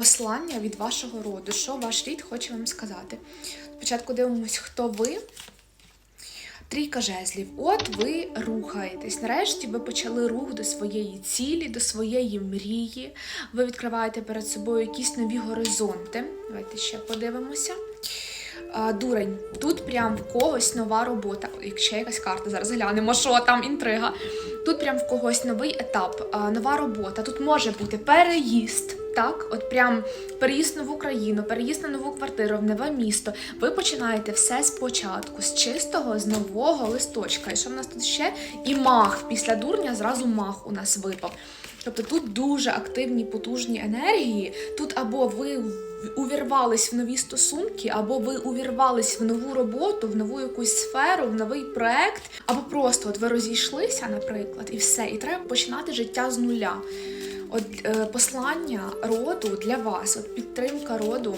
Послання від вашого роду. Що ваш рід хоче вам сказати? Спочатку дивимось, хто ви. Трійка жезлів. От ви рухаєтесь. Нарешті ви почали рух до своєї цілі, до своєї мрії. Ви відкриваєте перед собою якісь нові горизонти. Давайте ще подивимося. А, Дурень, тут прям в когось нова робота. Якщо якась карта, зараз глянемо, що там інтрига. Тут прям в когось новий етап, нова робота. Тут може бути переїзд. Так, от прям переїзд в нову країну, переїзд на нову квартиру, в нове місто. Ви починаєте все спочатку, з чистого, з нового листочка. І що в нас тут ще? І мах. Після дурня зразу мах у нас випав. Тобто тут дуже активні, потужні енергії. Тут або ви увірвались в нові стосунки, або ви увірвались в нову роботу, в нову якусь сферу, в новий проект, або просто от ви розійшлися, наприклад, і все, і треба починати життя з нуля. От е, послання роду для вас, от підтримка роду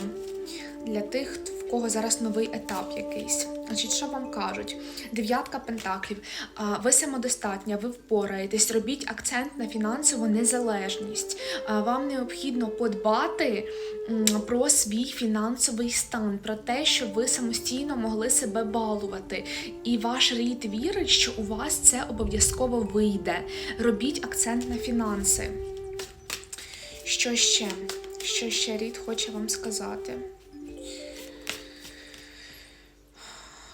для тих, в кого зараз новий етап якийсь. Значить, що вам кажуть? Дев'ятка пентаклів. Ви самодостатня, ви впораєтесь, робіть акцент на фінансову незалежність. Вам необхідно подбати про свій фінансовий стан, про те, щоб ви самостійно могли себе балувати. І ваш рід вірить, що у вас це обов'язково вийде. Робіть акцент на фінанси. Що ще? Що ще рід хоче вам сказати?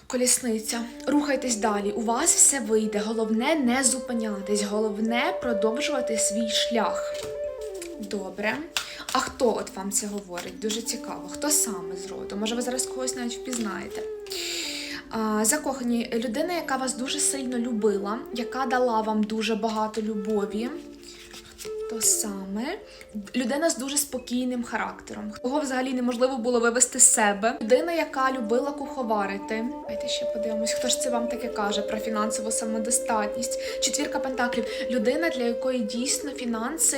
Колісниця. Рухайтесь далі. У вас все вийде. Головне не зупинятись. Головне продовжувати свій шлях. Добре. А хто от вам це говорить? Дуже цікаво. Хто саме з роду? Може, ви зараз когось навіть впізнаєте. Закохані, людина, яка вас дуже сильно любила, яка дала вам дуже багато любові. То саме людина з дуже спокійним характером. Кого взагалі неможливо було вивести з себе. Людина, яка любила куховарити. Давайте ще подивимось, хто ж це вам таке каже про фінансову самодостатність. Четвірка пентаклів. Людина, для якої дійсно фінанси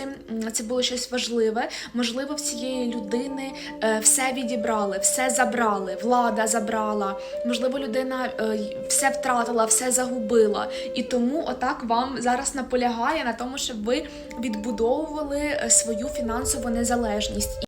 це було щось важливе. Можливо, в цієї людини е, все відібрали, все забрали, влада забрала. Можливо, людина е, все втратила, все загубила. І тому отак вам зараз наполягає на тому, щоб ви відбудовували е, свою фінансову незалежність.